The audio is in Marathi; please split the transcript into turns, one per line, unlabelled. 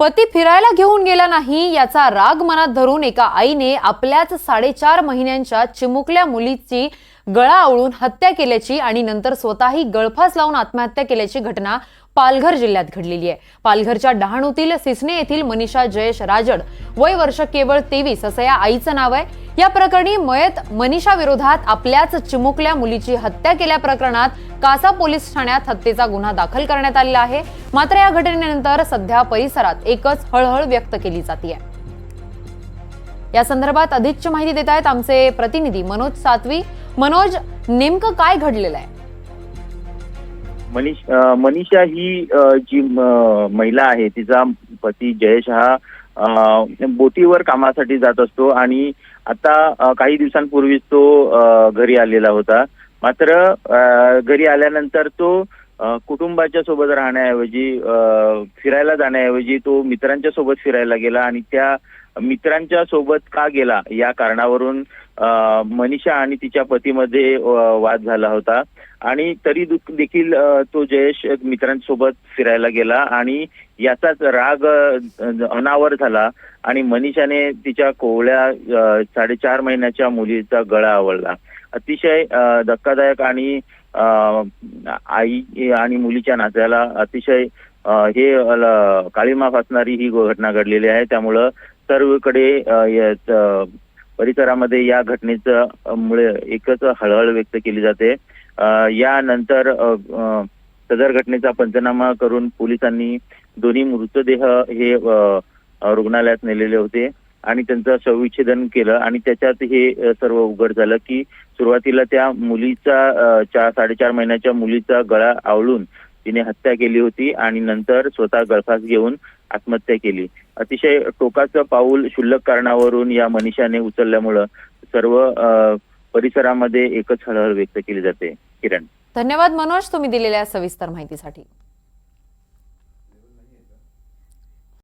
पती फिरायला घेऊन गेला नाही याचा राग मनात धरून एका आईने आपल्याच साडेचार महिन्यांच्या चिमुकल्या मुलीची गळा आवळून हत्या केल्याची आणि नंतर स्वतःही गळफास लावून आत्महत्या केल्याची घटना पालघर जिल्ह्यात घडलेली आहे. पालघरच्या डहाणूतील सिसने येथील मनीषा जयेश राजड वय वर्ष केवळ तेवीस असं या आईचं नाव आहे. या प्रकरणी मयत मनीषा विरोधात आपल्याच चिमुकल्या मुलीची हत्या केल्या प्रकरणात कासा पोलीस ठाण्यात हत्येचा गुन्हा दाखल करण्यात आलेला आहे. मात्र या घटनेनंतर सध्या परिसरात एकच हळहळ व्यक्त केली जाते. या संदर्भात अधिकची माहिती देत आहेत आमचे प्रतिनिधी मनोज सातवी. मनोज नेमकं काय घडलेलं आहे?
मनीष मनीषा ही जी महिला आहे तिचा पती जयेश हा बोटीवर कामासाठी जात असतो आणि आता काही दिवसांपूर्वीच तो घरी आलेला होता. मात्र अ, घरी आल्यानंतर तो कुटुंबाच्या सोबत राहण्याऐवजी अ, फिरायला जाण्याऐवजी तो मित्रांच्या सोबत फिरायला गेला आणि त्या मित्रांच्या सोबत का गेला या कारणावरून मनीषा आणि तिच्या पतीमध्ये वाद झाला होता. आणि तरी दु- देखील तो जयेश मित्रांसोबत फिरायला गेला आणि याचाच राग अनावर झाला आणि मनीषाने तिच्या कोवळ्या साडेचार महिन्याच्या मुलीचा गळा आवडला अतिशय धक्कादायक आणि अ, आई आणि मुलीच्या नात्याला अतिशय हे काळीमाफ असणारी ही घटना घडलेली आहे. त्यामुळं सर्वकडे परिसरामध्ये या घटनेचं मुळे एकच हळहळ व्यक्त केली जाते. यानंतर सदर घटनेचा पंचनामा करून पोलिसांनी दोन्ही मृतदेह हे रुग्णालयात नेलेले होते आणि त्यांचं शवविच्छेदन केलं आणि त्याच्यात हे सर्व उघड झालं की सुरुवातीला त्या मुलीचा चार साडेचार महिन्याच्या मुलीचा गळा आवळून तिने हत्या केली होती आणि नंतर स्वतः गळफास घेऊन आत्महत्या केली. अतिशय टोकाचं पाऊल क्षुल्लक कारणावरून या मनीषाने उचलल्यामुळं सर्व परिसरामध्ये एकच हळहळ व्यक्त केली जाते. किरण.
धन्यवाद मनोज तुम्ही दिलेल्या सविस्तर माहितीसाठी.